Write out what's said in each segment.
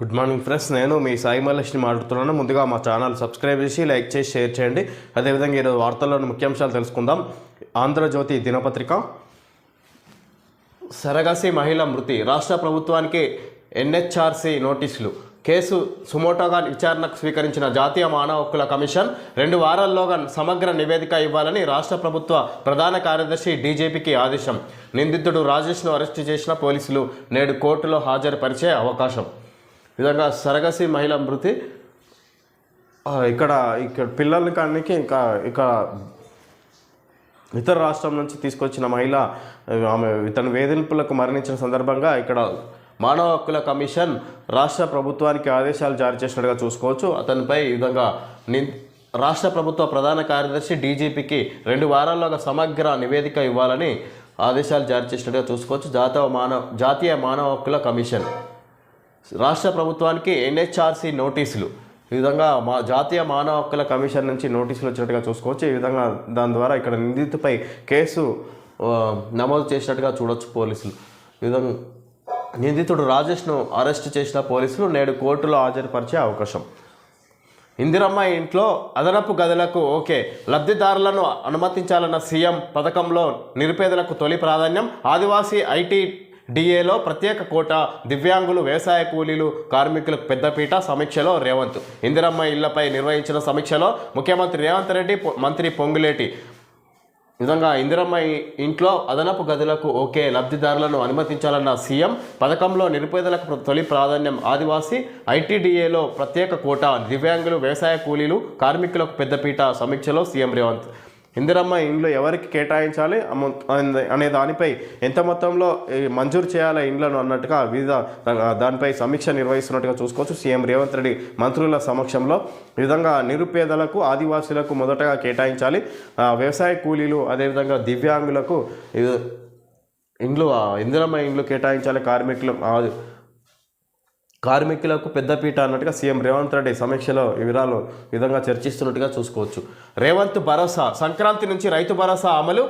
Good morning friends నేను మీ సాయి మల్లేష్ని మాట్లాడుతున్నాను. ముందుగా మా ఛానల్ సబ్స్క్రైబ్ చేసి లైక్ చేసి షేర్ చేయండి. అదేవిధంగా ఈరోజు వార్తల్లోని ముఖ్యాంశాలు తెలుసుకుందాం. ఆంధ్రజ్యోతి దినపత్రిక. సరగసి మహిళ మృతి. రాష్ట్ర ప్రభుత్వానికి ఎన్హెచ్ఆర్సీ నోటీసులు. కేసు సుమోటోగా విచారణకు స్వీకరించిన జాతీయ మానవ హక్కుల కమిషన్ రెండు వారాల్లోగా సమగ్ర నివేదిక ఇవ్వాలని రాష్ట్ర ప్రభుత్వ ప్రధాన కార్యదర్శి డీజీపీకి ఆదేశం. నిందితుడు రాజేష్ను అరెస్టు చేసిన పోలీసులు నేడు కోర్టులో హాజరుపరిచే అవకాశం. విధంగా సరగసి మహిళ మృతి. ఇక్కడ ఇక్కడ పిల్లల కానికి ఇంకా ఇక ఇతర రాష్ట్రం నుంచి తీసుకొచ్చిన మహిళ ఆమె ఇతని వేధింపులకు మరణించిన సందర్భంగా ఇక్కడ మానవ హక్కుల కమిషన్ రాష్ట్ర ప్రభుత్వానికి ఆదేశాలు జారీ చేసినట్టుగా చూసుకోవచ్చు. అతనిపై ఈ విధంగా ని రాష్ట్ర ప్రభుత్వ ప్రధాన కార్యదర్శి డీజీపీకి రెండు వారాల్లోగా సమగ్ర నివేదిక ఇవ్వాలని ఆదేశాలు జారీ చేసినట్టుగా చూసుకోవచ్చు. జాతీయ మానవ జాతీయ మానవ హక్కుల కమిషన్. రాష్ట్ర ప్రభుత్వానికి ఎన్హెచ్ఆర్సీ నోటీసులు. ఈ విధంగా మా జాతీయ మానవ హక్కుల కమిషన్ నుంచి నోటీసులు వచ్చినట్టుగా చూసుకోవచ్చు. ఈ విధంగా దాని ద్వారా ఇక్కడ నిందితుపై కేసు నమోదు చేసినట్టుగా చూడొచ్చు పోలీసులు. ఈ విధంగా నిందితుడు రాజేష్ను అరెస్ట్ చేసిన పోలీసులు నేడు కోర్టులో హాజరుపరిచే అవకాశం. ఇందిరమ్మ ఇంట్లో అదనపు గదులకు ఓకే లబ్ధిదారులను అనుమతించాలన్న సీఎం పథకంలో నిరుపేదలకు తొలి ప్రాధాన్యం ఆదివాసీ ఐటీ డిఏలో ప్రత్యేక కోట దివ్యాంగులు వ్యవసాయ కూలీలు కార్మికులకు పెద్దపీట సమీక్షలో రేవంత్. ఇందిరమ్మ ఇళ్ళపై నిర్వహించిన సమీక్షలో ముఖ్యమంత్రి రేవంత్ రెడ్డి మంత్రి పొంగులేటి. నిజంగా ఇందిరమ్మ ఇంట్లో అదనపు గదులకు ఓకే లబ్ధిదారులను అనుమతించాలన్న సీఎం పథకంలో నిరుపేదలకు తొలి ప్రాధాన్యం ఆదివాసీ ఐటీడీఏలో ప్రత్యేక కోట దివ్యాంగులు వ్యవసాయ కూలీలు కార్మికులకు పెద్దపీట సమీక్షలో సీఎం రేవంత్. ఇందిరమ్మ ఇండ్లు ఎవరికి కేటాయించాలి అనే- దానిపై ఎంత మొత్తంలో మంజూరు చేయాలి ఇండ్లను అన్నట్టుగా వివిధ దానిపై సమీక్ష నిర్వహిస్తున్నట్టుగా చూసుకోవచ్చు. సీఎం రేవంత్ రెడ్డి మంత్రుల సమక్షంలో ఈ విధంగా నిరుపేదలకు ఆదివాసులకు మొదటగా కేటాయించాలి. వ్యవసాయ కూలీలు అదేవిధంగా దివ్యాంగులకు ఇండ్లు ఇందిరమ్మ ఇండ్లు కేటాయించాలి. కార్మికులు కార్మికులకు పెద్దపీట అన్నట్టుగా సీఎం రేవంత్ రెడ్డి సమీక్షలో ఈ వివరాలు విధంగా చర్చిస్తున్నట్టుగా చూసుకోవచ్చు. రేవంత్ భరోసా సంక్రాంతి నుంచి రైతు భరోసా అమలు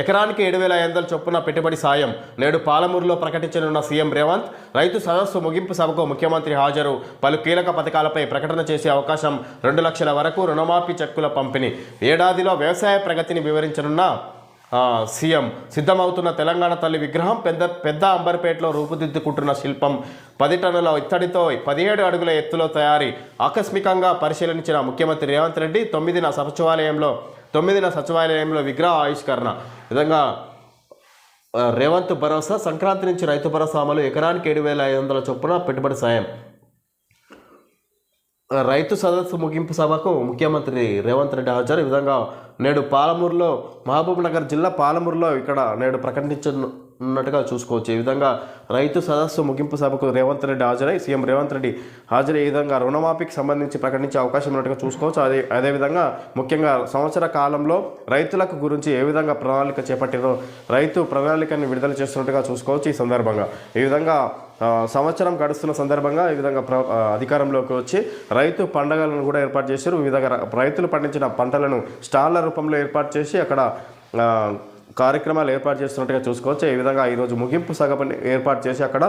ఎకరానికి ఏడు వేల ఐదు వందల చొప్పున పెట్టుబడి సాయం. నేడు పాలమూరులో ప్రకటించనున్న సీఎం రేవంత్ రైతు సదస్సు ముగింపు సభకు ముఖ్యమంత్రి హాజరు. పలు కీలక పథకాలపై ప్రకటన చేసే అవకాశం రెండు లక్షల వరకు రుణమాఫీ చెక్కుల పంపిణీ. ఏడాదిలో వ్యవసాయ ప్రగతిని వివరించనున్న సీఎం సిద్ధమవుతున్న తెలంగాణ తల్లి విగ్రహం పెద్ద పెద్ద అంబర్పేటలో రూపుదిద్దుకుంటున్న శిల్పం. పది టన్నుల ఇత్తడితో పదిహేడు అడుగుల ఎత్తులో తయారీ. ఆకస్మికంగా పరిశీలించిన ముఖ్యమంత్రి రేవంత్ రెడ్డి తొమ్మిదిన సచివాలయంలో తొమ్మిదిన సచివాలయంలో విగ్రహ ఆవిష్కరణ. విధంగా రేవంత్ భరోసా సంక్రాంతి నుంచి రైతు భరోసా అమలు ఎకరానికి ఏడు వేల ఐదు వందల చొప్పున పెట్టుబడి సాయం. రైతు సదస్సు ముగింపు సభకు ముఖ్యమంత్రి రేవంత్ రెడ్డి హాజరు. ఈ విధంగా నేడు పాలమూరులో మహబూబ్ నగర్ జిల్లా పాలమూరులో ఇక్కడ నేడు ఉన్నట్టుగా చూసుకోవచ్చు. ఈ విధంగా రైతు సదస్సు ముగింపు సభకు రేవంత్ రెడ్డి హాజరై సీఎం రేవంత్ రెడ్డి హాజరై ఈ విధంగా రుణమాఫీకి సంబంధించి ప్రకటించే అవకాశం ఉన్నట్టుగా చూసుకోవచ్చు. అదే అదేవిధంగా ముఖ్యంగా సంవత్సర కాలంలో రైతులకు గురించి ఏ విధంగా ప్రణాళిక చేపట్టారో రైతు ప్రణాళికని విడుదల చేస్తున్నట్టుగా చూసుకోవచ్చు ఈ సందర్భంగా. ఈ విధంగా సంవత్సరం గడుస్తున్న సందర్భంగా ఈ విధంగా ప్ర అధికారంలోకి వచ్చి రైతు పండగలను కూడా ఏర్పాటు చేశారు. ఈ విధంగా రైతులు పండించిన పంటలను స్టాళ్ళ రూపంలో ఏర్పాటు చేసి అక్కడ కార్యక్రమాలు ఏర్పాటు చేస్తున్నట్టుగా చూసుకోవచ్చు. ఈ విధంగా ఈరోజు ముగింపు సభను ఏర్పాటు చేసి అక్కడ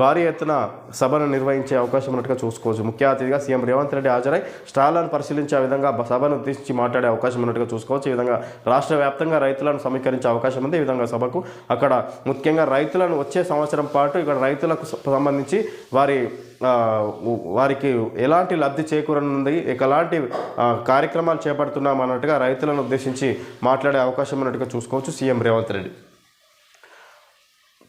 భారీ ఎత్తున సభను నిర్వహించే అవకాశం ఉన్నట్టుగా చూసుకోవచ్చు. ముఖ్య అతిథిగా సీఎం రేవంత్ రెడ్డి హాజరై స్టాళ్ళను పరిశీలించే విధంగా సభను ఉద్దేశించి మాట్లాడే అవకాశం ఉన్నట్టుగా చూసుకోవచ్చు. ఈ విధంగా రాష్ట్ర వ్యాప్తంగా రైతులను సమీకరించే అవకాశం ఉంది. ఈ విధంగా సభకు అక్కడ ముఖ్యంగా రైతులను వచ్చే సంవత్సరం పాటు ఇక్కడ రైతులకు సంబంధించి వారి వారికి ఎలాంటి లబ్ధి చేకూరనుంది? ఎలాంటి కార్యక్రమాలు చేపడుతున్నాం అన్నట్టుగా రైతులను ఉద్దేశించి మాట్లాడే అవకాశం ఉన్నట్టుగా చూసుకోవచ్చు సీఎం రేవంత్ రెడ్డి.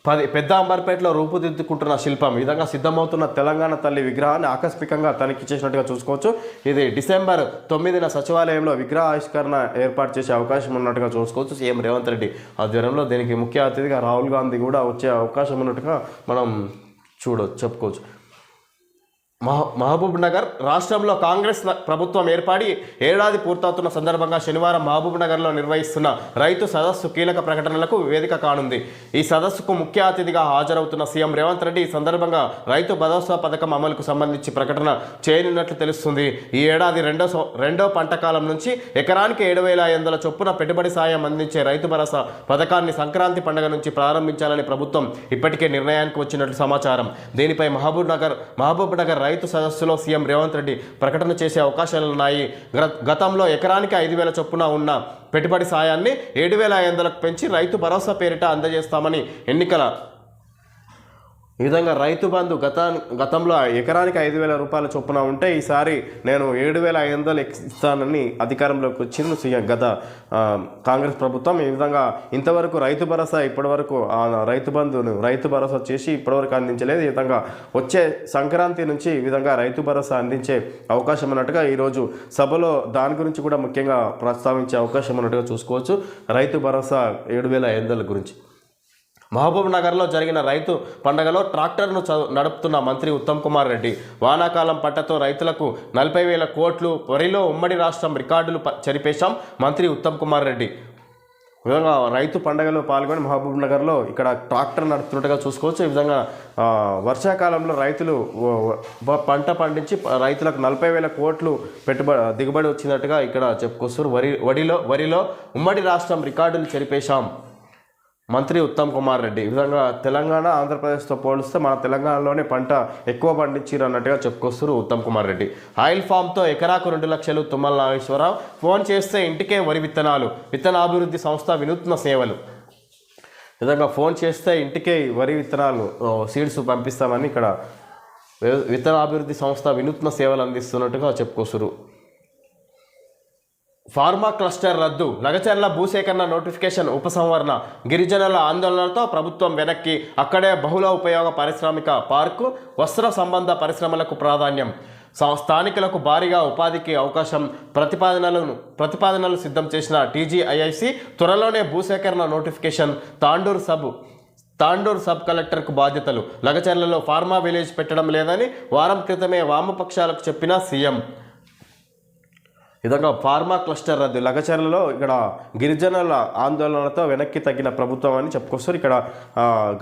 పది పెద్ద అంబర్పేటలో రూపుదిద్దుకుంటున్న శిల్పం ఈ విధంగా సిద్ధమవుతున్న తెలంగాణ తల్లి విగ్రహాన్ని ఆకస్మికంగా తనిఖీ చేసినట్టుగా చూసుకోవచ్చు. ఇది డిసెంబర్ తొమ్మిదిన సచివాలయంలో విగ్రహ ఆవిష్కరణ ఏర్పాటు చేసే అవకాశం ఉన్నట్టుగా చూసుకోవచ్చు సీఎం రేవంత్ రెడ్డి. ఆధ్వర్యంలో దీనికి ముఖ్య అతిథిగా రాహుల్ గాంధీ కూడా వచ్చే అవకాశం ఉన్నట్టుగా మనం చూడవచ్చు చెప్పుకోవచ్చు. మహబూబ్ నగర్ రాష్ట్రంలో కాంగ్రెస్ ప్రభుత్వం ఏర్పడి ఏడాది పూర్తవుతున్న సందర్భంగా శనివారం మహబూబ్ నగర్లో నిర్వహిస్తున్న రైతు సదస్సు కీలక ప్రకటనలకు వేదిక కానుంది. ఈ సదస్సుకు ముఖ్య అతిథిగా హాజరవుతున్న సీఎం రేవంత్ రెడ్డి ఈ సందర్భంగా రైతు భరోసా పథకం అమలుకు సంబంధించి ప్రకటన చేయనున్నట్లు తెలుస్తుంది. ఈ ఏడాది రెండో రెండో పంట కాలం నుంచి ఎకరానికి ఏడు వేల ఐదు వందల చొప్పున పెట్టుబడి సాయం అందించే రైతు భరోసా పథకాన్ని సంక్రాంతి పండుగ నుంచి ప్రారంభించాలని ప్రభుత్వం ఇప్పటికే నిర్ణయానికి వచ్చినట్లు సమాచారం. దీనిపై మహబూబ్ నగర్ మహబూబ్ నగర్ రైతు సదస్సులో సీఎం రేవంత్ రెడ్డి ప్రకటన చేసే అవకాశాలున్నాయి గ- గతంలో ఎకరానికి ఐదు వేల చొప్పున ఉన్న పెట్టుబడి సాయాన్ని ఏడు వేల ఐదు వందలకు పెంచి రైతు భరోసా పేరిట అందజేస్తామని ఎన్నికల ఈ విధంగా రైతు బంధు గత గతంలో ఎకరానికి ఐదు వేల రూపాయల చొప్పున ఉంటే ఈసారి నేను ఏడు వేల ఐదు వందలు ఇస్తానని అధికారంలోకి వచ్చింది సీఎం గత కాంగ్రెస్ ప్రభుత్వం. ఈ విధంగా ఇంతవరకు రైతు భరోసా ఇప్పటివరకు ఆ రైతు బంధును రైతు భరోసా చేసి ఇప్పటివరకు అందించలేదు. ఈ విధంగా వచ్చే సంక్రాంతి నుంచి ఈ విధంగా రైతు భరోసా అందించే అవకాశం ఉన్నట్టుగా ఈరోజు సభలో దాని గురించి కూడా ముఖ్యంగా ప్రస్తావించే అవకాశం ఉన్నట్టుగా చూసుకోవచ్చు. రైతు భరోసా ఏడు వేల ఐదు వందల గురించి. మహబూబ్ నగర్లో జరిగిన రైతు పండగలో ట్రాక్టర్ను నడుపుతున్న మంత్రి ఉత్తమ్ కుమార్ రెడ్డి. వానాకాలం పంటతో రైతులకు నలభై వేల కోట్లు వరిలో ఉమ్మడి రాష్ట్రం రికార్డులు చరిపేశాం చెరిపేశాం మంత్రి ఉత్తమ్ కుమార్ రెడ్డి. విధంగా రైతు పండగలో పాల్గొని మహబూబ్ నగర్లో ఇక్కడ ట్రాక్టర్ నడుపుతున్నట్టుగా చూసుకోవచ్చు. ఈ విధంగా వర్షాకాలంలో రైతులు పంట పండించి రైతులకు నలభై వేల కోట్లు పెట్టుబడి దిగుబడి వచ్చినట్టుగా ఇక్కడ చెప్పుకొస్తారు వరి వడిలో వరిలో ఉమ్మడి రాష్ట్రం రికార్డులు చెరిపేశాం. మంత్రి ఉత్తమ్ కుమార్ రెడ్డి. ఈ విధంగా తెలంగాణ ఆంధ్రప్రదేశ్తో పోలిస్తే మన తెలంగాణలోనే పంట ఎక్కువ పండించారు అన్నట్టుగా చెప్పుకొస్తారు ఉత్తమ్ కుమార్ రెడ్డి. ఆయిల్ ఫామ్తో ఎకరాకు రెండు లక్షలు తుమ్మల నాగేశ్వరరావు. ఫోన్ చేస్తే ఇంటికే వరి విత్తనాలు విత్తనాభివృద్ధి సంస్థ వినూత్న సేవలు. విధంగా ఫోన్ చేస్తే ఇంటికే వరి విత్తనాలు సీడ్స్ పంపిస్తామని ఇక్కడ విత్తనాభివృద్ధి సంస్థ వినూత్న సేవలు అందిస్తున్నట్టుగా చెప్పుకొస్తారు ఫార్మా క్లస్టర్ రద్దు. లగచర్ల భూసేకరణ నోటిఫికేషన్ ఉపసంహరణ. గిరిజనుల ఆందోళనలతో ప్రభుత్వం వెనక్కి. అక్కడే బహుళ ఉపయోగ పారిశ్రామిక పార్కు వస్త్ర సంబంధ పరిశ్రమలకు ప్రాధాన్యం. స్థానికులకు భారీగా ఉపాధికి అవకాశం. ప్రతిపాదనలను ప్రతిపాదనలు సిద్ధం చేసిన టీజీఐఐసి త్వరలోనే భూసేకరణ notification Tandur sub Tandur sub కలెక్టర్కు బాధ్యతలు. లగచర్లలో ఫార్మా విలేజ్ పెట్టడం లేదని వారం క్రితమే వామపక్షాలకు చెప్పిన సీఎం. విధంగా ఫార్మా క్లస్టర్ రద్దు. లగచర్లలో ఇక్కడ గిరిజనుల ఆందోళనలతో వెనక్కి తగ్గిన ప్రభుత్వం అని చెప్పుకొస్తారు. ఇక్కడ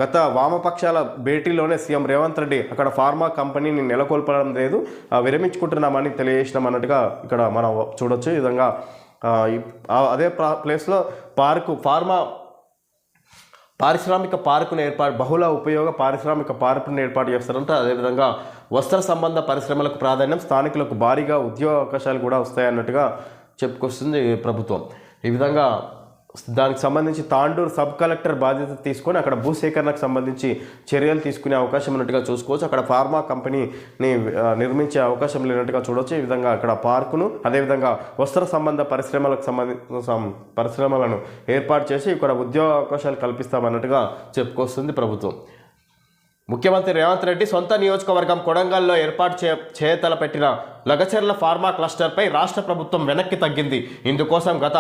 గత వామపక్షాల భేటీలోనే సీఎం రేవంత్ రెడ్డి అక్కడ ఫార్మా కంపెనీని నెలకొల్పడం లేదు. విరమించుకుంటున్నామని తెలియజేసినాం అన్నట్టుగా ఇక్కడ మనం చూడొచ్చు. ఈ విధంగా అదే ప్రా- ప్లేస్లో పార్కు ఫార్మా పారిశ్రామిక పార్కును ఏర్పాటు బహుళ ఉపయోగ పారిశ్రామిక పార్కును ఏర్పాటు చేస్తారంటే. అదేవిధంగా వస్త్ర సంబంధ పరిశ్రమలకు ప్రాధాన్యం స్థానికులకు భారీగా ఉద్యోగ అవకాశాలు కూడా వస్తాయన్నట్టుగా చెప్పుకొస్తుంది ప్రభుత్వం. ఈ విధంగా దానికి సంబంధించి తాండూరు సబ్ కలెక్టర్ బాధ్యత తీసుకొని అక్కడ భూసేకరణకు సంబంధించి చర్యలు తీసుకునే అవకాశం ఉన్నట్టుగా చూసుకోవచ్చు. అక్కడ ఫార్మా కంపెనీని నిర్మించే అవకాశం లేనట్టుగా చూడవచ్చు ఈ విధంగా అక్కడ పార్కును అదేవిధంగా వస్త్ర సంబంధ పరిశ్రమలకు సంబంధించిన పరిశ్రమలను ఏర్పాటు చేసి ఇక్కడ ఉద్యోగ అవకాశాలు కల్పిస్తామన్నట్టుగా చెప్పుకొస్తుంది ప్రభుత్వం. ముఖ్యమంత్రి రేవంత్ రెడ్డి సొంత నియోజకవర్గం కొడంగల్లో ఏర్పాటు చే చేయతలపెట్టిన లగచర్ల ఫార్మా క్లస్టర్పై రాష్ట్ర ప్రభుత్వం వెనక్కి తగ్గింది. ఇందుకోసం గత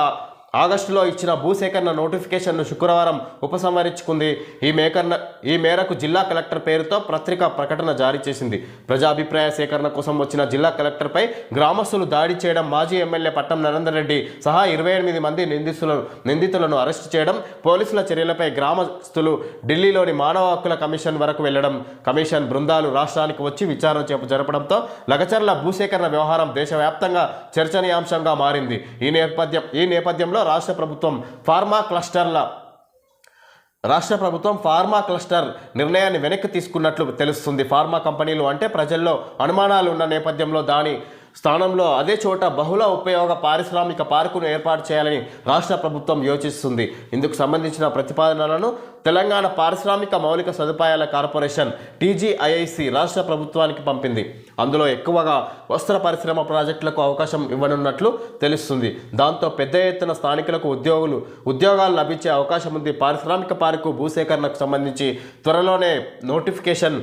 ఆగస్టులో ఇచ్చిన భూసేకరణ నోటిఫికేషన్ను శుక్రవారం ఉపసంహరించుకుంది. ఈ మేకరణ ఈ మేరకు జిల్లా కలెక్టర్ పేరుతో పత్రిక ప్రకటన జారీ చేసింది. ప్రజాభిప్రాయ సేకరణ కోసం వచ్చిన జిల్లా కలెక్టర్పై గ్రామస్తులు దాడి చేయడం మాజీ ఎమ్మెల్యే పట్టం నరేందర్ రెడ్డి సహా ఇరవై ఎనిమిది మంది నిందితులను నిందితులను అరెస్టు చేయడం పోలీసుల చర్యలపై గ్రామస్తులు ఢిల్లీలోని మానవ హక్కుల కమిషన్ వరకు వెళ్ళడం కమిషన్ బృందాలు రాష్ట్రానికి వచ్చి విచారణ చేపు జరపడంతో లగచర్ల భూసేకరణ వ్యవహారం దేశవ్యాప్తంగా చర్చనీయాంశంగా మారింది. ఈ నేపథ్యం ఈ నేపథ్యంలో రాష్ట్ర ప్రభుత్వం ఫార్మా క్లస్టర్ల రాష్ట్ర ప్రభుత్వం ఫార్మా క్లస్టర్ నిర్ణయాన్ని వెనక్కి తీసుకున్నట్లు తెలుస్తుంది. ఫార్మా కంపెనీలు అంటే ప్రజల్లో అనుమానాలు ఉన్న నేపథ్యంలో దాని స్థానంలో అదే చోట బహుళ ఉపయోగ పారిశ్రామిక పార్కును ఏర్పాటు చేయాలని రాష్ట్ర ప్రభుత్వం యోచిస్తుంది. ఇందుకు సంబంధించిన ప్రతిపాదనలను తెలంగాణ పారిశ్రామిక మౌలిక సదుపాయాల కార్పొరేషన్ టీజీఐఐసి రాష్ట్ర ప్రభుత్వానికి పంపింది. అందులో ఎక్కువగా వస్త్ర పరిశ్రమ ప్రాజెక్టులకు అవకాశం ఇవ్వనున్నట్లు తెలుస్తుంది. దాంతో పెద్ద ఎత్తున స్థానికులకు ఉద్యోగులు ఉద్యోగాలు లభించే అవకాశం ఉంది. పారిశ్రామిక పార్కు భూసేకరణకు సంబంధించి త్వరలోనే నోటిఫికేషన్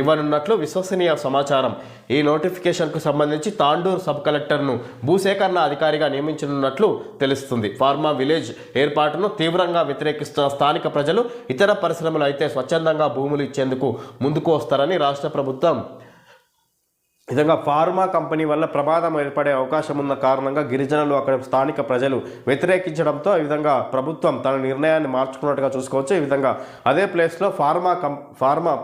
ఇవ్వనున్నట్లు విశ్వసనీయ సమాచారం. ఈ నోటిఫికేషన్కు సంబంధించి తాండూరు సబ్ కలెక్టర్ను భూసేకరణ అధికారిగా నియమించనున్నట్లు తెలుస్తుంది. ఫార్మా విలేజ్ ఏర్పాటును తీవ్రంగా వ్యతిరేకిస్తున్న స్థానిక ప్రజలు ఇతర పరిశ్రమలు అయితే స్వచ్ఛందంగా భూములు ఇచ్చేందుకు ముందుకు వస్తారని రాష్ట్ర ప్రభుత్వం. విధంగా ఫార్మా కంపెనీ వల్ల ప్రమాదం ఏర్పడే అవకాశం ఉన్న కారణంగా గిరిజనులు అక్కడ స్థానిక ప్రజలు వ్యతిరేకించడంతో ఈ విధంగా ప్రభుత్వం తన నిర్ణయాన్ని మార్చుకున్నట్టుగా చూసుకోవచ్చు. ఈ విధంగా అదే ప్లేస్లో ఫార్మా కం ఫార్మా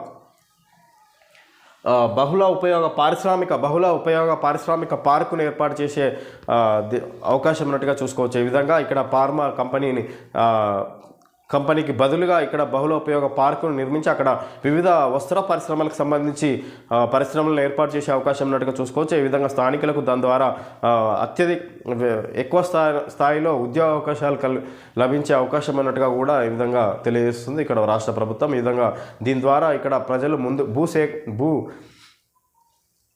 బహుళ ఉపయోగ పారిశ్రామిక బహుళ ఉపయోగ పారిశ్రామిక పార్కును ఏర్పాటు చేసే అవకాశం ఉన్నట్టుగా చూసుకోవచ్చు. ఈ విధంగా ఇక్కడ ఫార్మా కంపెనీని కంపెనీకి బదులుగా ఇక్కడ బహుళ ఉపయోగ పార్కును నిర్మించి అక్కడ వివిధ వస్త్ర పరిశ్రమలకు సంబంధించి పరిశ్రమలను ఏర్పాటు చేసే అవకాశం ఉన్నట్టుగా చూసుకోవచ్చు. ఈ విధంగా స్థానికులకు దాని ద్వారా అత్యధిక ఎక్కువ స్థాయి స్థాయిలో ఉద్యోగ అవకాశాలు కల్ లభించే అవకాశం ఉన్నట్టుగా కూడా ఈ విధంగా తెలియజేస్తుంది ఇక్కడ రాష్ట్ర ప్రభుత్వం. ఈ విధంగా దీని ద్వారా ఇక్కడ ప్రజలు ముందు భూ సే భూ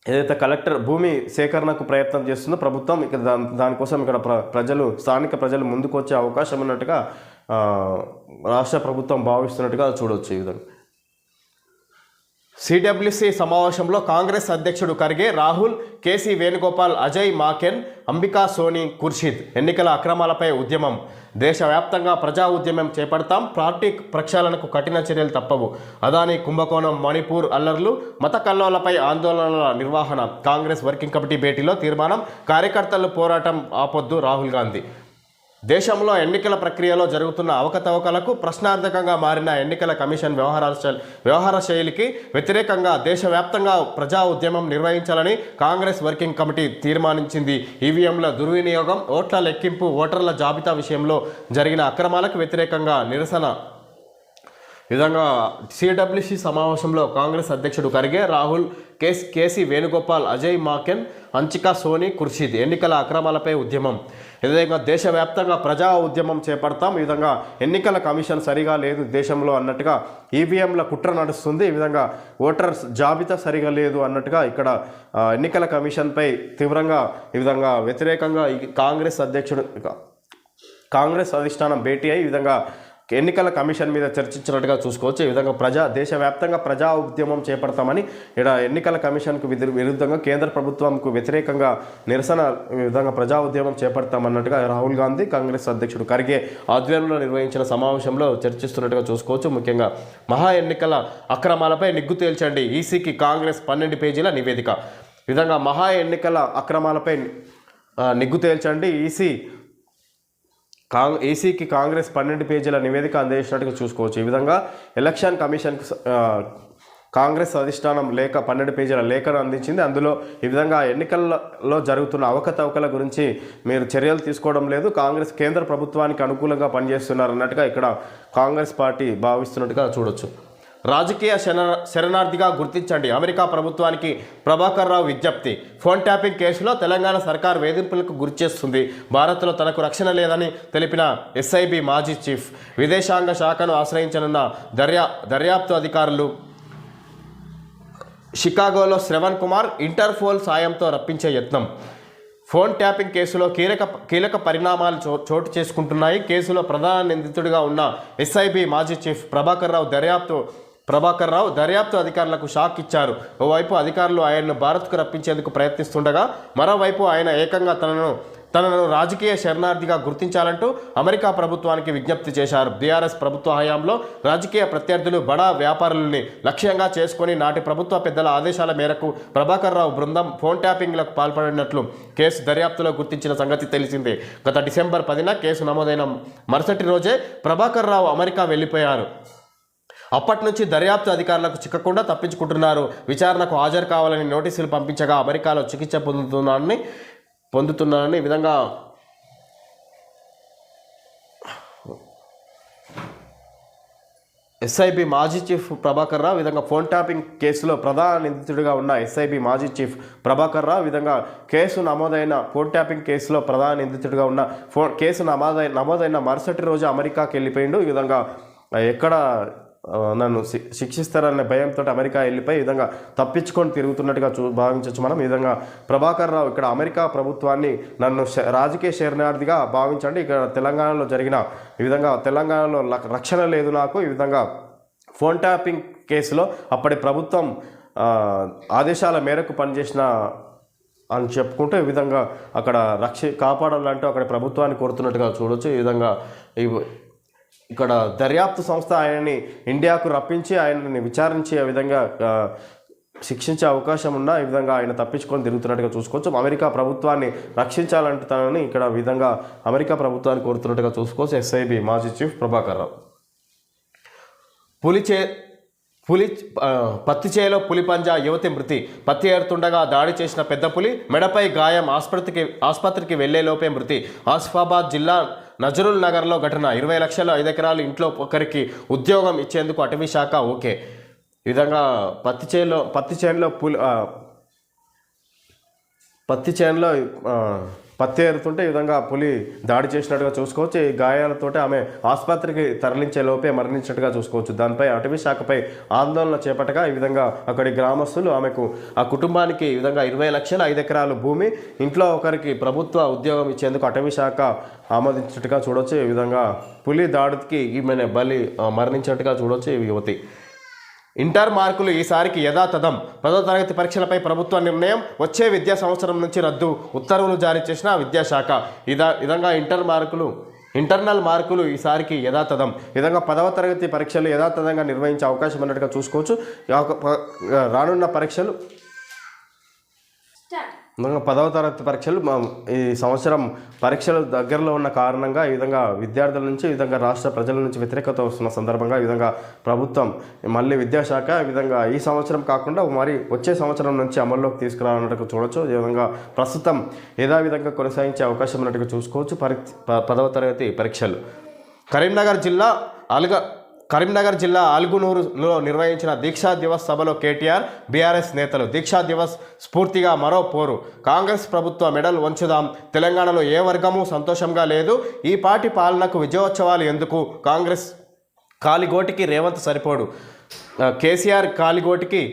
ఏదైతే కలెక్టర్ భూమి సేకరణకు ప్రయత్నం చేస్తుందో ప్రభుత్వం ఇక్కడ దాని దానికోసం ఇక్కడ ప్ర ప్రజలు స్థానిక ప్రజలు ముందుకు వచ్చే అవకాశం ఉన్నట్టుగా రాష్ట్ర ప్రభుత్వం భావిస్తున్నట్టుగా చూడవచ్చు ఈ విధంగా. సిడబ్ల్యూసి సమావేశంలో కాంగ్రెస్ అధ్యక్షుడు ఖర్గే రాహుల్ కేసీ వేణుగోపాల్ అజయ్ మాకెన్ అంబికా సోని ఖుర్షిద్ ఎన్నికల అక్రమాలపై ఉద్యమం. దేశవ్యాప్తంగా ప్రజా ఉద్యమం చేపడతాం పార్టీ ప్రక్షాళనకు కఠిన చర్యలు తప్పవు. అదాని కుంభకోణం మణిపూర్ అల్లర్లు మత కల్లోలపై ఆందోళనల నిర్వహణ. కాంగ్రెస్ వర్కింగ్ కమిటీ భేటీలో తీర్మానం కార్యకర్తలు పోరాటం ఆపొద్దు రాహుల్ గాంధీ. దేశంలో ఎన్నికల ప్రక్రియలో జరుగుతున్న అవకతవకలకు ప్రశ్నార్థకంగా మారిన ఎన్నికల కమిషన్ వ్యవహార శైలి వ్యవహార శైలికి వ్యతిరేకంగా దేశవ్యాప్తంగా ప్రజా ఉద్యమం నిర్వహించాలని కాంగ్రెస్ వర్కింగ్ కమిటీ తీర్మానించింది. ఈవీఎంల దుర్వినియోగం ఓట్ల లెక్కింపు ఓటర్ల జాబితా విషయంలో జరిగిన అక్రమాలకు వ్యతిరేకంగా నిరసన. విధంగా సిడబ్ల్యూసి సమావేశంలో కాంగ్రెస్ అధ్యక్షుడు ఖర్గే రాహుల్ కేస్ కేసీ వేణుగోపాల్ అజయ్ మాకెన్ అంచికా సోని ఖుర్షీద్ ఎన్నికల అక్రమాలపై ఉద్యమం. ఈ విధంగా దేశవ్యాప్తంగా ప్రజా ఉద్యమం చేపడతాం ఈ విధంగా ఎన్నికల కమిషన్ సరిగా లేదు దేశంలో అన్నట్టుగా ఈవీఎంల కుట్ర నడుస్తుంది ఈ విధంగా ఓటర్స్ జాబితా సరిగా లేదు అన్నట్టుగా ఇక్కడ ఎన్నికల కమిషన్పై తీవ్రంగా ఈ విధంగా వ్యతిరేకంగా కాంగ్రెస్ అధ్యక్షుడు కాంగ్రెస్ అధిష్టానం భేటీ అయి ఈ విధంగా ఎన్నికల కమిషన్ మీద చర్చించినట్టుగా చూసుకోవచ్చు. ఈ విధంగా ప్రజా దేశవ్యాప్తంగా ప్రజా ఉద్యమం చేపడతామని ఇక్కడ ఎన్నికల కమిషన్కు విరుద్ధంగా కేంద్ర ప్రభుత్వంకు వ్యతిరేకంగా నిరసన విధంగా ప్రజా ఉద్యమం చేపడతామన్నట్టుగా రాహుల్ గాంధీ కాంగ్రెస్ అధ్యక్షుడు ఖర్గే ఆధ్వర్యంలో నిర్వహించిన సమావేశంలో చర్చిస్తున్నట్టుగా చూసుకోవచ్చు. ముఖ్యంగా మహా ఎన్నికల అక్రమాలపై నిగ్గు తేల్చండి. ఈసీకి కాంగ్రెస్ పన్నెండు పేజీల నివేదిక. విధంగా మహా ఎన్నికల అక్రమాలపై నిగ్గు తేల్చండి. ఈసీ కాంగ్ ఏసీకి కాంగ్రెస్ పన్నెండు పేజీల నివేదిక అందజేసినట్టుగా చూసుకోవచ్చు. ఈ విధంగా ఎలక్షన్ కమిషన్కు కాంగ్రెస్ అధిష్టానం లేఖ పన్నెండు పేజీల లేఖను అందించింది. అందులో ఈ విధంగా ఎన్నికల్లో జరుగుతున్న అవకతవకల గురించి మీరు చర్యలు తీసుకోవడం లేదు. కాంగ్రెస్ కేంద్ర ప్రభుత్వానికి అనుకూలంగా పనిచేస్తున్నారు అన్నట్టుగా ఇక్కడ కాంగ్రెస్ పార్టీ భావిస్తున్నట్టుగా చూడొచ్చు. రాజకీయ శర శరణార్థిగా గుర్తించండి. అమెరికా ప్రభుత్వానికి ప్రభాకర్ రావు విజ్ఞప్తి. ఫోన్ ట్యాపింగ్ కేసులో తెలంగాణ సర్కార్ వేధింపులకు గురిచేస్తుంది భారత్లో తనకు రక్షణ లేదని తెలిపిన ఎస్ఐబి మాజీ చీఫ్. విదేశాంగ శాఖను ఆశ్రయించనున్న దర్యా దర్యాప్తు అధికారులు షికాగోలో శ్రవణ్ కుమార్ ఇంటర్పోల్ సాయంతో రప్పించే యత్నం. ఫోన్ ట్యాపింగ్ కేసులో కీలక కీలక పరిణామాలు చో చోటు చేసుకుంటున్నాయి. కేసులో ప్రధాన నిందితుడిగా ఉన్న ఎస్ఐబి మాజీ చీఫ్ ప్రభాకర్ రావు దర్యాప్తు ప్రభాకర్ రావు దర్యాప్తు అధికారులకు షాక్ ఇచ్చారు. ఓవైపు అధికారులు ఆయన్ను భారత్కు రప్పించేందుకు ప్రయత్నిస్తుండగా మరోవైపు ఆయన ఏకంగా తనను తనను రాజకీయ శరణార్థిగా గుర్తించాలంటూ అమెరికా ప్రభుత్వానికి విజ్ఞప్తి చేశారు. బీఆర్ఎస్ ప్రభుత్వ హయాంలో రాజకీయ ప్రత్యర్థులు బడా వ్యాపారులని లక్ష్యంగా చేసుకుని నాటి ప్రభుత్వ పెద్దల ఆదేశాల మేరకు ప్రభాకర్ రావు బృందం ఫోన్ ట్యాపింగ్లకు పాల్పడినట్లు కేసు దర్యాప్తులో గుర్తించిన సంగతి తెలిసిందే. గత డిసెంబర్ పదిన కేసు నమోదైన మరుసటి రోజే ప్రభాకర్ రావు అమెరికా వెళ్ళిపోయారు. అప్పటి నుంచి దర్యాప్తు అధికారులకు చిక్కకుండా తప్పించుకుంటున్నారు. విచారణకు హాజరు కావాలని నోటీసులు పంపించగా అమెరికాలో చికిత్స పొందుతున్నారని పొందుతున్నానని ఈ విధంగా ఎస్ఐబి మాజీ చీఫ్ ప్రభాకర్ రావు విధంగా ఫోన్ ట్యాపింగ్ కేసులో ప్రధాన నిందితుడిగా ఉన్న ఎస్ఐబి మాజీ చీఫ్ ప్రభాకర్ రావు విధంగా కేసు నమోదైన ఫోన్ ట్యాపింగ్ కేసులో ప్రధాన నిందితుడిగా ఉన్న ఫోన్ కేసు నమోదై నమోదైన మరుసటి రోజు అమెరికాకి వెళ్ళిపోయిండు. ఈ విధంగా ఎక్కడ నన్ను శి- శిక్షిస్తారనే భయంతో అమెరికా వెళ్ళిపోయి ఈ విధంగా తప్పించుకొని తిరుగుతున్నట్టుగా చూ భావించవచ్చు మనం. ఈ విధంగా ప్రభాకర్ రావు ఇక్కడ అమెరికా ప్రభుత్వాన్ని నన్ను రాజకీయ శరణార్థిగా భావించండి. ఇక్కడ తెలంగాణలో జరిగిన ఈ విధంగా తెలంగాణలో లక్- రక్షణ లేదు నాకు. ఈ విధంగా ఫోన్ ట్యాపింగ్ కేసులో అప్పటి ప్రభుత్వం ఆదేశాల మేరకు పనిచేసిన అని చెప్పుకుంటే ఈ విధంగా అక్కడ రక్ష కాపాడాలంటూ అక్కడ ప్రభుత్వాన్ని కోరుతున్నట్టుగా చూడొచ్చు. ఈ విధంగా ఈ ఇక్కడ దర్యాప్తు సంస్థ ఆయనని ఇండియాకు రప్పించి ఆయనని విచారించే విధంగా శిక్షించే అవకాశం ఉన్నా ఈ విధంగా ఆయన తప్పించుకొని తిరుగుతున్నట్టుగా చూసుకోవచ్చు. అమెరికా ప్రభుత్వాన్ని రక్షించాలంటే ఇక్కడ విధంగా అమెరికా ప్రభుత్వాన్ని కోరుతున్నట్టుగా చూసుకోవచ్చు. ఎస్ఐబి మాజీ చీఫ్ ప్రభాకర్ రావు. పులిచే పులి పత్తి చేలో పులి పంజా యువతి మృతి. పత్తి ఏరుతుండగా దాడి చేసిన పెద్ద పులి మెడపై గాయం ఆసుపత్రికి ఆసుపత్రికి వెళ్ళే లోపే మృతి. ఆసిఫాబాద్ జిల్లా నజరుల్ నగర్లో ఘటన. ఇరవై లక్షల ఐదు ఎకరాలు ఇంట్లో ఒకరికి ఉద్యోగం ఇచ్చేందుకు అటవీ శాఖ ఓకే. ఈ విధంగా పత్తి చేనులో పత్తి చేనులో పులి పత్తి చేనులో పత్తి ఏరుతుంటే ఈ విధంగా పులి దాడి చేసినట్టుగా చూసుకోవచ్చు. ఈ గాయాలతో ఆమె ఆసుపత్రికి తరలించే లోపే మరణించినట్టుగా చూసుకోవచ్చు. దానిపై అటవీ శాఖపై ఆందోళన చేపట్టగా ఈ విధంగా అక్కడి గ్రామస్తులు ఆమెకు ఆ కుటుంబానికి ఈ విధంగా ఇరవై లక్షల ఐదు ఎకరాలు భూమి ఇంట్లో ఒకరికి ప్రభుత్వ ఉద్యోగం ఇచ్చేందుకు అటవీ శాఖ ఆమోదించినట్టుగా చూడొచ్చు. ఈ విధంగా పులి దాడికి ఈమె బలి మరణించినట్టుగా చూడొచ్చు ఈ యువతి. ఇంటర్ మార్కులు ఈసారికి యథాతథం. పదో తరగతి పరీక్షలపై ప్రభుత్వ నిర్ణయం వచ్చే విద్యా సంవత్సరం నుంచి రద్దు. ఉత్తర్వులు జారీ చేసిన విద్యాశాఖ. ఇదా విధంగా ఇంటర్ మార్కులు ఇంటర్నల్ మార్కులు ఈసారికి యథాతథం. విధంగా పదవ తరగతి పరీక్షలు యథాతథంగా నిర్వహించే అవకాశం ఉన్నట్టుగా చూసుకోవచ్చు. రానున్న పరీక్షలు విధంగా పదవ తరగతి పరీక్షలు ఈ సంవత్సరం పరీక్షలు దగ్గరలో ఉన్న కారణంగా ఈ విధంగా విద్యార్థుల నుంచి ఈ విధంగా రాష్ట్ర ప్రజల నుంచి వ్యతిరేకత వస్తున్న సందర్భంగా ఈ విధంగా ప్రభుత్వం మళ్ళీ విద్యాశాఖ ఈ విధంగా ఈ సంవత్సరం కాకుండా మరి వచ్చే సంవత్సరం నుంచి అమల్లోకి తీసుకురావాలన్నట్టు చూడొచ్చు. ఈ విధంగా ప్రస్తుతం యథావిధంగా కొనసాగించే అవకాశం ఉన్నట్టుగా చూసుకోవచ్చు. పరి పదవ తరగతి పరీక్షలు. కరీంనగర్ జిల్లా అల్గ కరీంనగర్ జిల్లా ఆల్గునూరులో నిర్వహించిన దీక్షా దివస్ సభలో కేటీఆర్ బీఆర్ఎస్ నేతలు దీక్షా దివస్ స్ఫూర్తిగా మరో పోరు. కాంగ్రెస్ ప్రభుత్వ మెడల్ వంచుదాం. తెలంగాణలో ఏ వర్గము సంతోషంగా లేదు. ఈ పార్టీ పాలనకు విజయోత్సవాలు ఎందుకు? కాంగ్రెస్ కాలిగోటికి రేవంత్ సరిపోడు. కేసీఆర్ కాలిగోటికి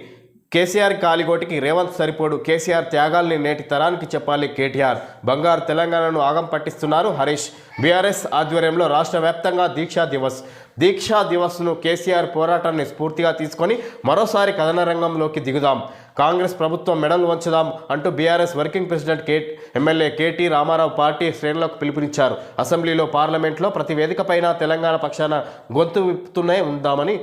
కేసీఆర్ కాలిగోటికి రేవంత్ సరిపోడు. కేసీఆర్ త్యాగాల్ని నేటి తరానికి చెప్పాలి కేటీఆర్. బంగారు తెలంగాణను ఆగం పట్టిస్తున్నారు హరీష్. బీఆర్ఎస్ ఆధ్వర్యంలో రాష్ట్ర వ్యాప్తంగా దీక్షా దివస్. దీక్షా దివస్ను కేసీఆర్ పోరాటాన్ని స్ఫూర్తిగా తీసుకొని మరోసారి కథన రంగంలోకి దిగుదాం. కాంగ్రెస్ ప్రభుత్వం మెడల్ వంచుదాం అంటూ BRS working president K MLA KT Rama Rao party శ్రేణులకు పిలుపునిచ్చారు. అసెంబ్లీలో పార్లమెంట్లో ప్రతి వేదికపైన తెలంగాణ పక్షాన గొంతు విప్పుతూనే ఉందామని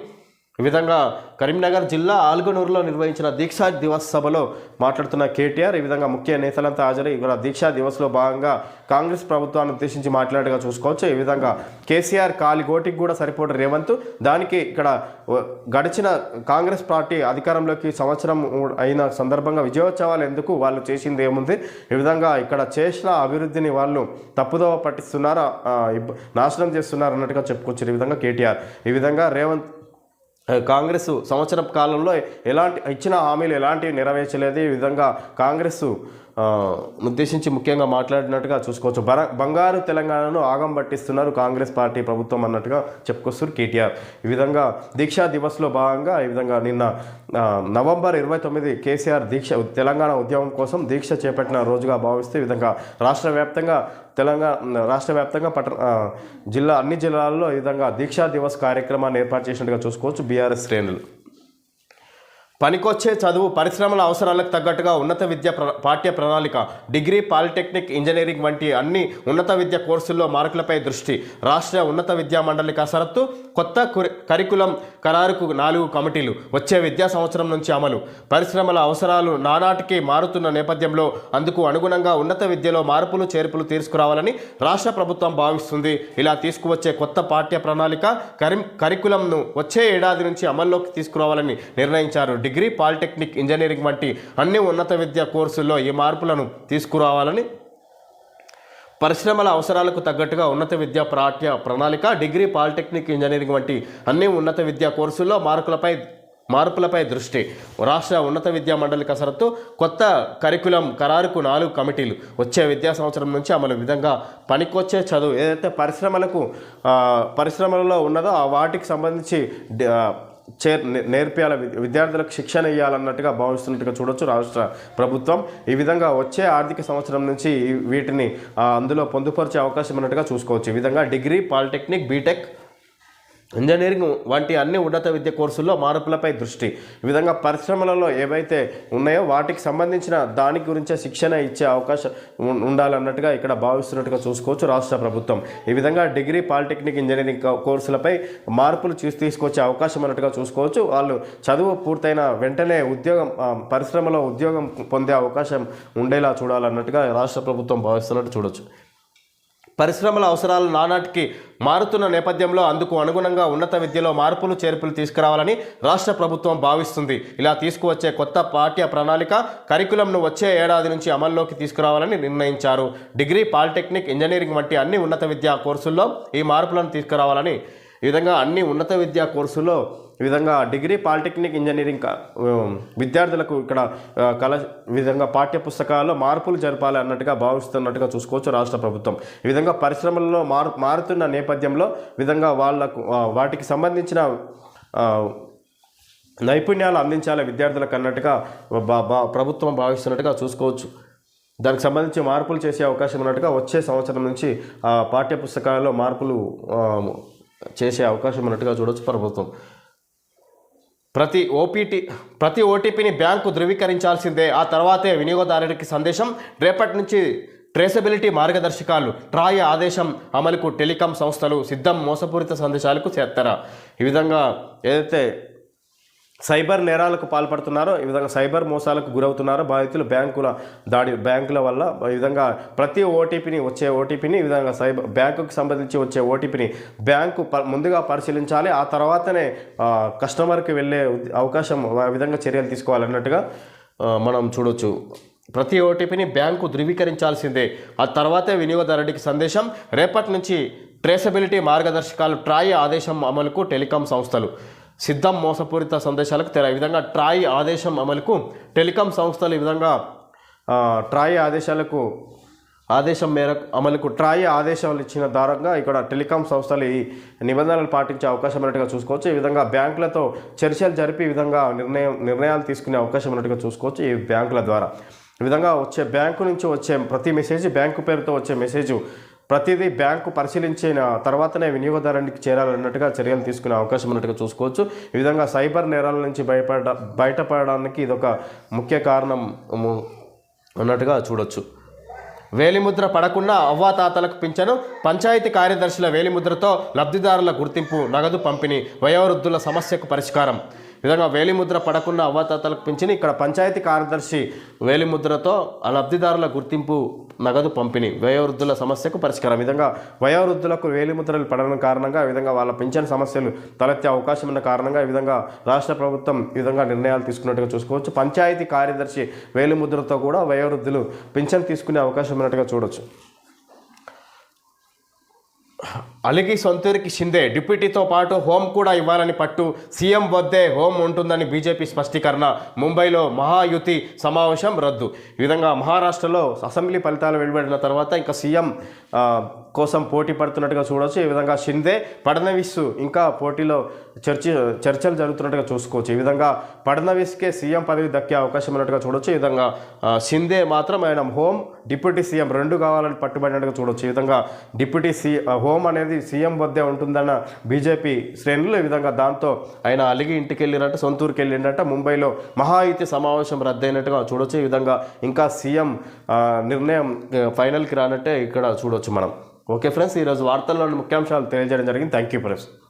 ఈ విధంగా కరీంనగర్ జిల్లా ఆల్గనూరులో నిర్వహించిన దీక్షా దివస్ సభలో మాట్లాడుతున్న కేటీఆర్ ఈ విధంగా ముఖ్య నేతలంతా హాజరై ఇవాళ దీక్షా దివస్లో భాగంగా కాంగ్రెస్ ప్రభుత్వాన్ని ఉద్దేశించి మాట్లాడగా చూసుకోవచ్చు. ఈ విధంగా కేసీఆర్ కాలిగోటికి కూడా సరిపోడు రేవంత్. దానికి ఇక్కడ గడిచిన కాంగ్రెస్ పార్టీ అధికారంలోకి సంవత్సరం అయిన సందర్భంగా విజయోత్సవాలు ఎందుకు వాళ్ళు చేసింది ఏముంది? ఈ విధంగా ఇక్కడ చేసిన అభివృద్ధిని వాళ్ళు తప్పుదోవ పట్టిస్తున్నారు? నాశనం చేస్తున్నారు అన్నట్టుగా చెప్పుకోవచ్చు ఈ విధంగా కేటీఆర్. ఈ విధంగా రేవంత్ కాంగ్రెస్ సంవత్సరం కాలంలో ఎలాంటి ఇచ్చిన హామీలు ఎలాంటివి నెరవేర్చలేదు. ఈ విధంగా కాంగ్రెస్ ఉద్దేశించి ముఖ్యంగా మాట్లాడినట్టుగా చూసుకోవచ్చు. బర బంగారు తెలంగాణను ఆగం పట్టిస్తున్నారు కాంగ్రెస్ పార్టీ ప్రభుత్వం అన్నట్టుగా చెప్పుకొస్తారు కేటీఆర్. ఈ విధంగా దీక్షా దివస్లో భాగంగా ఈ విధంగా నిన్న నవంబర్ ఇరవై తొమ్మిది కేసీఆర్ దీక్ష తెలంగాణ ఉద్యమం కోసం దీక్ష చేపట్టిన రోజుగా భావిస్తే ఈ విధంగా రాష్ట్ర వ్యాప్తంగా తెలంగాణ రాష్ట్ర వ్యాప్తంగా పట్టణ జిల్లా అన్ని జిల్లాల్లో ఈ విధంగా దీక్షా దివస్ కార్యక్రమాన్ని ఏర్పాటు చేసినట్టుగా చూసుకోవచ్చు బీఆర్ఎస్ శ్రేణులు. పనికొచ్చే చదువు పరిశ్రమల అవసరాలకు తగ్గట్టుగా ఉన్నత విద్య ప్ర పాఠ్య ప్రణాళిక డిగ్రీ పాలిటెక్నిక్ ఇంజనీరింగ్ వంటి అన్ని ఉన్నత విద్య కోర్సుల్లో మార్కులపై దృష్టి. రాష్ట్ర ఉన్నత విద్యా మండలి కసరత్తు కొత్త కురి- కరికులం ఖరారుకు నాలుగు కమిటీలు వచ్చే విద్యా సంవత్సరం నుంచి అమలు. పరిశ్రమల అవసరాలు నానాటికి మారుతున్న నేపథ్యంలో అందుకు అనుగుణంగా ఉన్నత విద్యలో మార్పులు చేర్పులు తీసుకురావాలని రాష్ట్ర ప్రభుత్వం భావిస్తుంది. ఇలా తీసుకువచ్చే కొత్త పాఠ్య ప్రణాళిక కరి కరికులంను వచ్చే ఏడాది నుంచి అమల్లోకి తీసుకురావాలని నిర్ణయించారు డిగ్రీ పాలిటెక్నిక్ ఇంజనీరింగ్ వంటి అన్ని ఉన్నత విద్యా కోర్సుల్లో ఈ మార్పులను తీసుకురావాలని పరిశ్రమల అవసరాలకు తగ్గట్టుగా ఉన్నత విద్యా పాఠ్య ప్రణాళిక డిగ్రీ పాలిటెక్నిక్ ఇంజనీరింగ్ వంటి అన్ని ఉన్నత విద్యా కోర్సుల్లో మార్కులపై మార్పులపై దృష్టి. రాష్ట్ర ఉన్నత విద్యా మండలి కసరత్తు కొత్త కరికులం ఖరారుకు నాలుగు కమిటీలు. వచ్చే విద్యా సంవత్సరం నుంచి అమలు విధంగా పనికొచ్చే చదువు ఏదైతే పరిశ్రమలకు పరిశ్రమలలో ఉన్నదో ఆ వాటికి సంబంధించి చేర్ చే నే- విద్యార్థులకు శిక్షణ ఇవ్వాలన్నట్టుగా భావిస్తున్నట్టుగా చూడొచ్చు రాష్ట్ర ప్రభుత్వం. ఈ విధంగా వచ్చే ఆర్థిక సంవత్సరం నుంచి వీటిని అందులో పొందుపరిచే అవకాశం ఉన్నట్టుగా చూసుకోవచ్చు. ఈ విధంగా డిగ్రీ పాలిటెక్నిక్ బీటెక్ ఇంజనీరింగ్ వంటి అన్ని ఉన్నత విద్య కోర్సుల్లో మార్పులపై దృష్టి. ఈ విధంగా పరిశ్రమలలో ఏవైతే ఉన్నాయో వాటికి సంబంధించిన దాని గురించే శిక్షణ ఇచ్చే అవకాశం ఉండాలన్నట్టుగా ఇక్కడ భావిస్తున్నట్టుగా చూసుకోవచ్చు రాష్ట్ర ప్రభుత్వం. ఈ విధంగా డిగ్రీ పాలిటెక్నిక్ ఇంజనీరింగ్ కోర్సులపై మార్పులు చూసి తీసుకొచ్చే అవకాశం అన్నట్టుగా చూసుకోవచ్చు. వాళ్ళు చదువు పూర్తయిన వెంటనే ఉద్యోగం పరిశ్రమలో ఉద్యోగం పొందే అవకాశం ఉండేలా చూడాలన్నట్టుగా రాష్ట్ర ప్రభుత్వం భావిస్తున్నట్టు చూడొచ్చు. పరిశ్రమల అవసరాలు నానాటికి మారుతున్న నేపథ్యంలో అందుకు అనుగుణంగా ఉన్నత విద్యలో మార్పులు చేర్పులు తీసుకురావాలని రాష్ట్ర ప్రభుత్వం భావిస్తుంది. ఇలా తీసుకువచ్చే కొత్త పాఠ్య ప్రణాళిక కరికులంను వచ్చే ఏడాది నుంచి అమల్లోకి తీసుకురావాలని నిర్ణయించారు. డిగ్రీ పాలిటెక్నిక్ ఇంజనీరింగ్ వంటి అన్ని ఉన్నత విద్యా కోర్సుల్లో ఈ మార్పులను తీసుకురావాలని ఈ విధంగా అన్ని ఉన్నత విద్యా కోర్సుల్లో ఈ విధంగా డిగ్రీ పాలిటెక్నిక్ ఇంజనీరింగ్ విద్యార్థులకు ఇక్కడ కళ ఈ విధంగా పాఠ్య పుస్తకాల్లో మార్పులు జరపాలి అన్నట్టుగా భావిస్తున్నట్టుగా చూసుకోవచ్చు రాష్ట్ర ప్రభుత్వం. ఈ విధంగా పరిశ్రమల్లో మారు మారుతున్న నేపథ్యంలో విధంగా వాళ్ళకు వాటికి సంబంధించిన నైపుణ్యాలు అందించాలి విద్యార్థులకు అన్నట్టుగా బా బా ప్రభుత్వం భావిస్తున్నట్టుగా చూసుకోవచ్చు. దానికి సంబంధించి మార్పులు చేసే అవకాశం ఉన్నట్టుగా వచ్చే సంవత్సరం నుంచి పాఠ్య పుస్తకాలలో మార్పులు చేసే అవకాశం ఉన్నట్టుగా చూడవచ్చు ప్రభుత్వం. ప్రతి ఓపీటీ ప్రతి ఓటీపీని బ్యాంకు ధృవీకరించాల్సిందే. ఆ తర్వాతే వినియోగదారుడికి సందేశం రేపటి నుంచి ట్రేసబిలిటీ మార్గదర్శకాలు ట్రాయ్ ఆదేశం అమలుకు టెలికాం సంస్థలు సిద్ధం మోసపూరిత సందేశాలకు చేస్తారా ఈ విధంగా ఏదైతే సైబర్ నేరాలకు పాల్పడుతున్నారో. ఈ విధంగా సైబర్ మోసాలకు గురవుతున్నారో. బాధితులు బ్యాంకుల దాడి బ్యాంకుల వల్ల ఈ విధంగా ప్రతి ఓటీపీని వచ్చే ఓటీపీని ఈ విధంగా సైబర్ బ్యాంకుకి సంబంధించి వచ్చే ఓటీపీని బ్యాంకు ప- ముందుగా పరిశీలించాలి. ఆ తర్వాతనే కస్టమర్కి వెళ్ళే అవకాశం ఆ విధంగా చర్యలు తీసుకోవాలన్నట్టుగా మనం చూడొచ్చు. ప్రతి ఓటీపీని బ్యాంకు ధృవీకరించాల్సిందే. ఆ తర్వాతే వినియోగదారుడికి సందేశం. రేపటి నుంచి ట్రేసబిలిటీ మార్గదర్శకాలు ట్రాయ్ ఆదేశం అమలుకు టెలికాం సంస్థలు. సిద్ధం మోసపూరిత సందేశాలకు తెర. ఈ విధంగా ట్రాయ్ ఆదేశం అమలుకు టెలికాం సంస్థలు ఈ విధంగా ట్రాయ్ ఆదేశాలకు ఆదేశం మేరకు అమలుకు ట్రాయ్ ఆదేశాలు ఇచ్చిన ద్వారంగా ఇక్కడ టెలికాం సంస్థలు ఈ నిబంధనలు పాటించే అవకాశం ఉన్నట్టుగా చూసుకోవచ్చు. ఈ విధంగా బ్యాంకులతో చర్చలు జరిపి ఈ విధంగా నిర్ణయం నిర్ణయాలు తీసుకునే అవకాశం ఉన్నట్టుగా చూసుకోవచ్చు ఈ బ్యాంకుల ద్వారా. ఈ విధంగా వచ్చే బ్యాంకు నుంచి వచ్చే ప్రతి మెసేజ్ బ్యాంకు పేరుతో వచ్చే మెసేజ్ ప్రతిదీ బ్యాంకు పరిశీలించిన తర్వాతనే వినియోగదారునికి చేరాలన్నట్టుగా చర్యలు తీసుకునే అవకాశం ఉన్నట్టుగా చూసుకోవచ్చు. ఈ విధంగా సైబర్ నేరాల నుంచి భయపడ బయటపడడానికి ఇదొక ముఖ్య కారణం ఉన్నట్టుగా అన్నట్టుగా చూడొచ్చు. వేలిముద్ర పడకుండా అవ్వాతాతలకు పింఛను పంచాయతీ కార్యదర్శుల వేలిముద్రతో లబ్ధిదారుల గుర్తింపు నగదు పంపిణీ వయోవృద్ధుల సమస్యకు పరిష్కారం. విధంగా వేలిముద్ర పడకుండా అవ్వాతాతలకు పెంచిన ఇక్కడ పంచాయతీ కార్యదర్శి వేలిముద్రతో ఆ లబ్ధిదారుల గుర్తింపు నగదు పంపిణీ. వయోవృద్ధుల సమస్యకు పరిష్కారం. విధంగా వయోవృద్ధులకు వేలిముద్రలు పడడం కారణంగా ఈ విధంగా వాళ్ళ పింఛన్ సమస్యలు తలెత్తే అవకాశం ఉన్న కారణంగా ఈ విధంగా రాష్ట్ర ప్రభుత్వం ఈ విధంగా నిర్ణయాలు తీసుకున్నట్టుగా చూసుకోవచ్చు. పంచాయతీ కార్యదర్శి వేలిముద్రతో కూడా వయోవృద్ధులు పింఛన్ తీసుకునే అవకాశం ఉన్నట్టుగా చూడవచ్చు అలిగి సొంతూరికి షిందే. డిప్యూటీతో పాటు హోం కూడా ఇవ్వాలని పట్టు సీఎం వద్దే హోం ఉంటుందని బీజేపీ స్పష్టీకరణ. ముంబైలో మహాయుతి సమావేశం రద్దు. ఈ విధంగా మహారాష్ట్రలో అసెంబ్లీ ఫలితాలు వెలువడిన తర్వాత ఇంకా సీఎం కోసం పోటీ పడుతున్నట్టుగా చూడవచ్చు ఈ విధంగా షిందే ఫడ్నవీస్ ఇంకా పోటీలో చర్చ చర్చలు జరుగుతున్నట్టుగా చూసుకోవచ్చు. ఈ విధంగా ఫడ్నవీస్కే సీఎం పదవి దక్కే అవకాశం ఉన్నట్టుగా చూడొచ్చు. ఈ విధంగా షిందే మాత్రం ఆయన హోం డిప్యూటీ సీఎం రెండు కావాలని పట్టుబడినట్టుగా చూడొచ్చు. ఈ విధంగా డిప్యూటీ సీ హోం అనేది సీఎం వద్దే ఉంటుందన్న బీజేపీ శ్రేణులు ఈ విధంగా దాంతో ఆయన అలిగి ఇంటికి వెళ్ళినట్ట సొంతూరుకి వెళ్ళిండట ముంబైలో మహాయుతి సమావేశం రద్దయినట్టుగా చూడొచ్చు. ఈ విధంగా ఇంకా సీఎం ఆ, నిర్ణయం ఫైనల్కి రానట్టే ఇక్కడ చూడొచ్చు మనం. ఓకే ఫ్రెండ్స్ ఈరోజు వార్తల్లోని ముఖ్యాంశాలు తెలియజేయడం జరిగింది. Thank you friends.